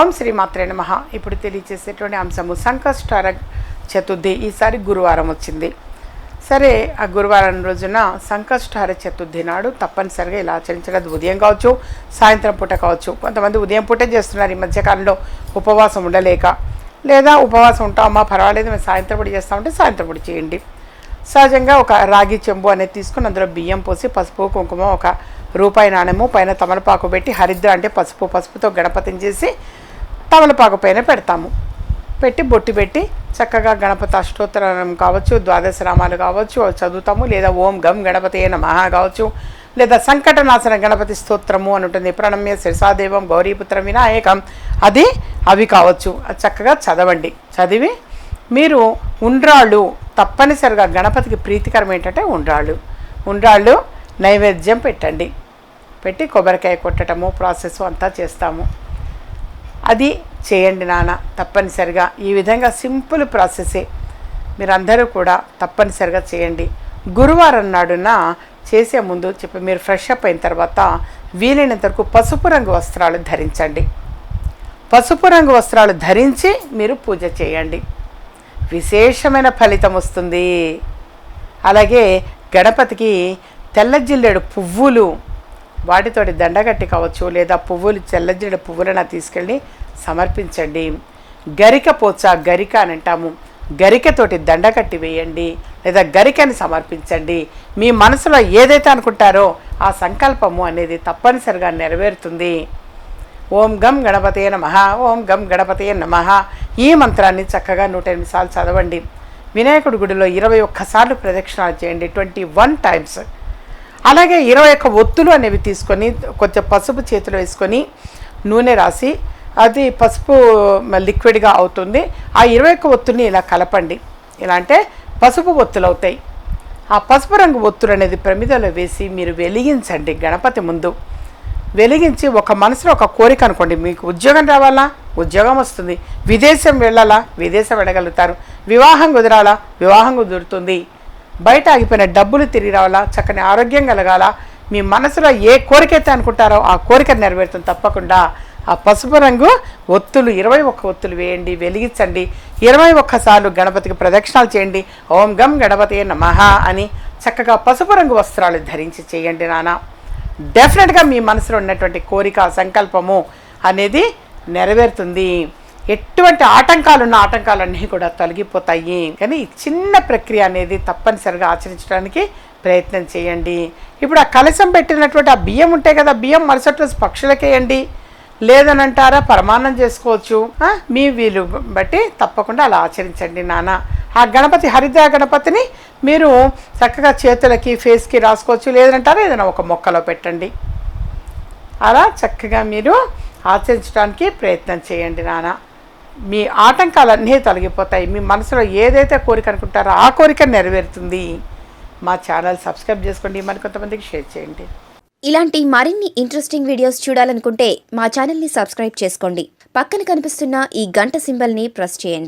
ఓం శ్రీ మాత్రే నమ. ఇప్పుడు తెలియచేసేటువంటి అంశము సంకష్టార చతుర్థి. ఈసారి గురువారం వచ్చింది. సరే ఆ గురువారం రోజున సంకష్టార చతుర్థి నాడు తప్పనిసరిగా ఇలా ఆచరించడం ఉదయం కావచ్చు సాయంత్రం పూట కావచ్చు. కొంతమంది ఉదయం పూటే చేస్తున్నారు. ఈ మధ్యకాలంలో ఉపవాసం ఉండలేక. లేదా ఉపవాసం ఉంటామా పర్వాలేదు మేము సాయంత్రం పూట చేస్తామంటే సాయంత్రం పూట చేయండి. సహజంగా ఒక రాగి చెంబు అనేది తీసుకుని అందులో బియ్యం పోసి పసుపు కుంకుమ ఒక రూపాయి నాణ్యము పైన తమలపాకు పెట్టి హరిద్ర అంటే పసుపు పసుపుతో గణపతిని చేసి తమలపాకు పైన పెడతాము. పెట్టి బొట్టి పెట్టి చక్కగా గణపతి అష్టోత్తరం కావచ్చు ద్వాదశ రామాలు కావచ్చు చదువుతాము. లేదా ఓం గం గణపతి మహా కావచ్చు. లేదా సంకటనాశన గణపతి స్తోత్రము అని ఉంటుంది ప్రణమ్య శిరసాదేవం గౌరీపుత్రం వినాయకం. అది అవి కావచ్చు. అది చక్కగా చదవండి. చదివి మీరు ఉండ్రాళ్ళు తప్పనిసరిగా గణపతికి ప్రీతికరం ఏంటంటే ఉండ్రాళ్ళు. ఉండ్రాళ్ళు నైవేద్యం పెట్టండి. పెట్టి కొబ్బరికాయ కొట్టడము ప్రాసెస్ అంతా చేస్తాము. అది చేయండి నాన్న తప్పనిసరిగా. ఈ విధంగా సింపుల్ ప్రాసెసే. మీరందరూ కూడా తప్పనిసరిగా చేయండి. గురువారం నాడున చేసే ముందు చెప్పి మీరు ఫ్రెష్ అప్ అయిన తర్వాత వీలైనంత వరకు పసుపు రంగు వస్త్రాలు ధరించండి. పసుపు రంగు వస్త్రాలు ధరించి మీరు పూజ చేయండి. విశేషమైన ఫలితం వస్తుంది. అలాగే గణపతికి తెల్ల జిల్లెడు పువ్వులు వాటితోటి దండగట్టి కావచ్చు లేదా పువ్వులు తెల్ల పువ్వులను తీసుకెళ్ళి సమర్పించండి. గరిక పోచ గరిక అని అంటాము. గరికతోటి దండకట్టి వేయండి లేదా గరికని సమర్పించండి. మీ మనసులో ఏదైతే అనుకుంటారో ఆ సంకల్పము అనేది తప్పనిసరిగా నెరవేరుతుంది. ఓం గం గణపతే నమ ఓం గం గణపతే నమ. ఈ మంత్రాన్ని చక్కగా నూట ఎనిమిది సార్లు చదవండి. వినాయకుడి గుడిలో ఇరవై ఒక్కసార్లు ప్రదక్షిణాలు చేయండి. ట్వంటీ వన్ టైమ్స్ అలాగే ఇరవై ఒక్క ఒత్తులు అనేవి తీసుకొని కొంచెం పసుపు చేతిలో వేసుకొని నూనె రాసి అది పసుపు లిక్విడ్గా అవుతుంది. ఆ ఇరవై ఒక్క ఒత్తుని ఇలా కలపండి. ఇలా అంటే పసుపు ఒత్తులు అవుతాయి. ఆ పసుపు రంగు ఒత్తులు అనేది ప్రమిదలో వేసి మీరు వెలిగించండి గణపతి ముందు. వెలిగించి ఒక మనసులో ఒక కోరిక అనుకోండి. మీకు ఉద్యోగం రావాలా? ఉద్యోగం వస్తుంది. విదేశం వెళ్ళాలా? విదేశం వెళ్ళగలుగుతారు. వివాహం కుదరాలా? వివాహం కుదురుతుంది. బయట ఆగిపోయిన డబ్బులు తిరిగి రావాలా చక్కని ఆరోగ్యం కలగాల మీ మనసులో ఏ కోరిక అయితే అనుకుంటారో ఆ కోరిక నెరవేరుతుంది తప్పకుండా. ఆ పసుపు రంగు ఒత్తులు ఇరవై ఒక్క ఒత్తులు వేయండి వెలిగించండి. ఇరవై ఒక్కసార్లు గణపతికి ప్రదక్షిణాలు చేయండి. ఓం గం గణపతి నమః అని చక్కగా పసుపు రంగు వస్త్రాలు ధరించి చేయండి నాన్న డెఫినెట్గా మీ మనసులో ఉన్నటువంటి కోరిక సంకల్పము అనేది నెరవేరుతుంది. ఎటువంటి ఆటంకాలు ఉన్న ఆటంకాలన్నీ కూడా తొలగిపోతాయి. కానీ చిన్న ప్రక్రియ అనేది తప్పనిసరిగా ఆచరించడానికి ప్రయత్నం చేయండి. ఇప్పుడు ఆ కలశం పెట్టినటువంటి ఆ బియ్యం ఉంటాయి కదా బియ్యం మరుసటి రోజు పక్షులకేయండి లేదని అంటారా పరమాన్నం చేసుకోవచ్చు. మీ వీలు బట్టి తప్పకుండా అలా ఆచరించండి నాన్న ఆ గణపతి హరిద్ర గణపతిని మీరు చక్కగా చేతులకి ఫేస్కి రాసుకోవచ్చు. లేదంటారా ఏదైనా ఒక మొక్కలో పెట్టండి. అలా చక్కగా మీరు ఆచరించడానికి ప్రయత్నం చేయండి నాన్న మీ ఆటంకాలన్నీ తొలగిపోతాయి. మీ మనసులో ఏదైతే కోరిక అనుకుంటారో ఆ కోరిక నెరవేరుతుంది. మా ఛానల్ సబ్స్క్రైబ్ చేసుకోండి. మరి కొంతమందికి షేర్ చేయండి. ఇలాంటి మరిన్ని ఇంట్రెస్టింగ్ వీడియోస్ చూడాలనుకుంటే మా ఛానల్ని సబ్స్క్రైబ్ చేసుకోండి. పక్కన కనిపిస్తున్న ఈ గంట సింబల్ని ప్రెస్ చేయండి.